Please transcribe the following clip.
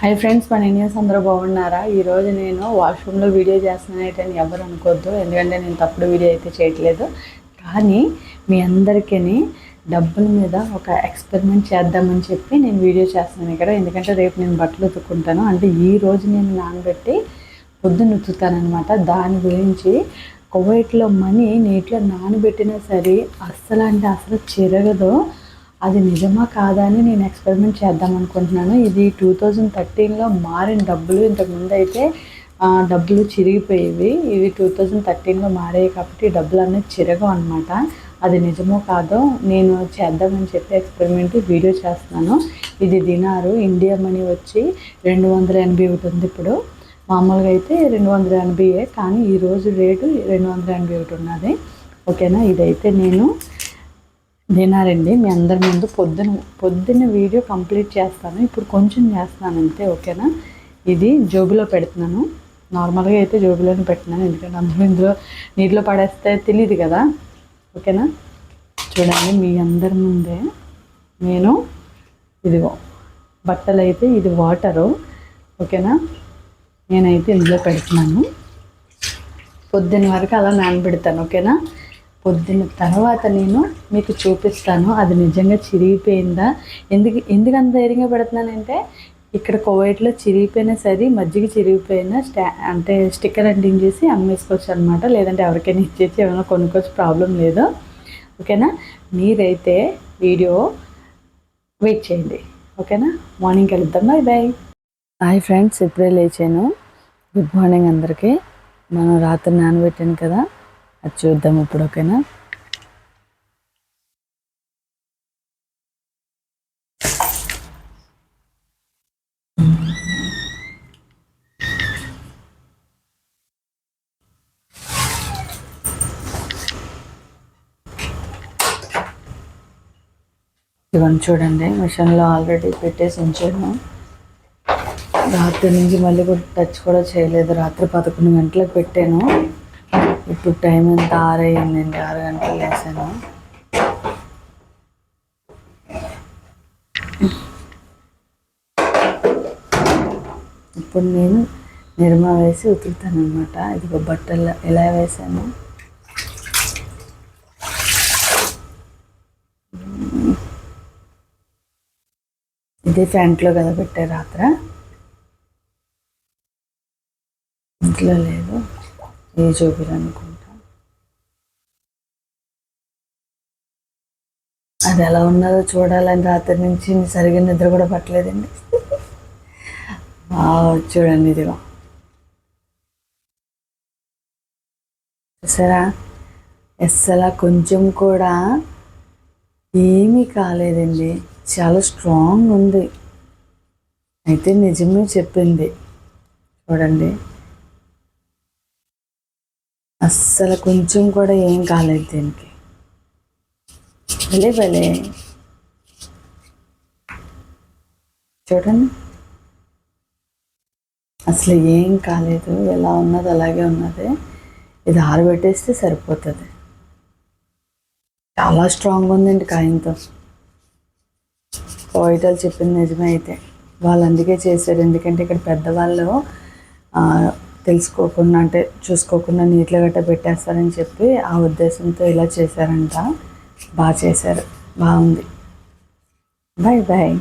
Hi friends మన Indians అందరూ బాగున్నారా? ఈరోజు నేను వాష్రూమ్లో వీడియో చేస్తున్నానైతే ఎవరు అనుకోవద్దు ఎందుకంటే నేను తప్పుడు వీడియో అయితే చేయట్లేదు. కానీ మీ అందరికీ డబ్బుల మీద ఒక ఎక్స్పెరిమెంట్ చేద్దామని చెప్పి నేను వీడియో చేస్తున్నాను ఇక్కడ. ఎందుకంటే రేపు నేను బట్టలు ఉతుక్కుంటాను. అంటే ఈ రోజు నేను నానబెట్టి పొద్దున్న ఉతుకుతానమాట దాని గురించి కువైట్లో మనీ నీటిలో నానబెట్టినా సరే అస్సలు అంటే అసలు చిరగదు. అది నిజమా కాదా అని నేను ఎక్స్పెరిమెంట్ చేద్దాం అనుకుంటున్నాను. ఇది టూ థౌజండ్ థర్టీన్లో మారిన డబ్బులు. ఇంతకుముందు అయితే డబ్బులు చిరిగిపోయేవి. ఇవి టూ థౌజండ్ థర్టీన్లో మారాయి కాబట్టి డబ్బులు అనేది చిరగవు అనమాట అది నిజమో కాదో నేను చేద్దామని చెప్పి ఎక్స్పెరిమెంట్ వీడియో చేస్తున్నాను. ఇది దినారు. ఇండియా మనీ వచ్చి రెండు వందల ఎనభై ఒకటి ఉంది ఇప్పుడు. మామూలుగా అయితే రెండు వందల ఎనభైయే కానీ ఈరోజు రేటు రెండు వందల ఎనభై ఒకటి ఉన్నది. ఓకేనా? ఇదైతే నేను తినారండి మీ అందరి ముందు పొద్దున పొద్దున్న వీడియో కంప్లీట్ చేస్తాను. ఇప్పుడు కొంచెం చేస్తున్నాను అంతే ఓకేనా? ఇది జోబులో పెడుతున్నాను. నార్మల్గా అయితే జోబులోనే పెట్టినాను ఎందుకంటే అందులో ఇందులో నీటిలో పడేస్తే తెలియదు కదా. ఓకేనా? చూడండి మీ అందరి ముందే నేను ఇదిగో బట్టలు అయితే ఇది వాటరు. ఓకేనా? నేనైతే ఇందులో పెడుతున్నాను. పొద్దున్న వరకు అలా నానబెడతాను ఓకేనా? పొద్దున్న తర్వాత నేను మీకు చూపిస్తాను. అది నిజంగా చిరిగిపోయిందా? ఎందుకు ఎందుకు అంత ధైర్యంగా పెడుతున్నానంటే ఇక్కడ కోవైట్లో చిరిగిపోయినా సరే మజ్జిగ చిరిగిపోయినా స్టా అంటే స్టిక్కర్ అంటించేసి అమ్మేసుకోవచ్చు అనమాట లేదంటే ఎవరికైనా ఇచ్చేసి ఏమైనా కొనుక్కోవచ్చు ప్రాబ్లం లేదు. ఓకేనా? మీరైతే వీడియో వెయిట్ చేయండి. ఓకేనా? మార్నింగ్ కలుద్దాం. Bye bye. హాయ్ ఫ్రెండ్స్ ఇప్పుడే లేచాను. గుడ్ మార్నింగ్ అందరికీ. మనం రాత్రి నానబెట్టాను కదా. అది చూద్దాం ఇప్పుడు ఓకేనా? ఇవన్నీ చూడండి మిషన్లో ఆల్రెడీ పెట్టేసి ఉంచాను. రాత్రి నుంచి మళ్ళీ కూడా టచ్ కూడా చేయలేదు. రాత్రి పదకొండు గంటలకు పెట్టాను. ఇప్పుడు టైం ఎంత ఆరు అయ్యిందండి ఆరు గంటలు లేసాను. ఇప్పుడు నేను నిర్మా వేసి ఉతుకుతాను అనమాట ఒక బట్టలు ఎలా వేసాను? ఇదే ఫ్యాంట్లో కదా పెట్టే రాత్ర. ఇంట్లో లేదు. ఏ అనుకుంటా అది ఎలా ఉన్నదో చూడాలని రాత్రి నుంచి సరిగ్గా నిద్ర కూడా పట్టలేదండి. చూడండి ఇదిగో. చూసారా? అస్సలు కొంచెం కూడా ఏమీ కాలేదండి. చాలా స్ట్రాంగ్ ఉంది. అయితే నిజమే చెప్పింది. చూడండి. అస్సలు కొంచెం కూడా ఏం కాలేదు దీనికి. భలే భలే. చూడండి. అసలు ఏం కాలేదు ఎలా ఉన్నది అలాగే ఉన్నది. ఇది ఆరబెట్టేస్తే సరిపోతుంది. చాలా స్ట్రాంగ్ ఉందండి కాయంతో. పోయిటలు చెప్పింది నిజమే అయితే. వాళ్ళు అందుకే చేశారు. ఎందుకంటే ఇక్కడ పెద్దవాళ్ళు ఆ, తెలుసుకోకుండా అంటే చూసుకోకుండా నీటిలో గట్ట పెట్టేస్తారని చెప్పి ఆ ఉద్దేశంతో ఇలా చేశారంట. బాగా చేశారు. బాగుంది. Bye bye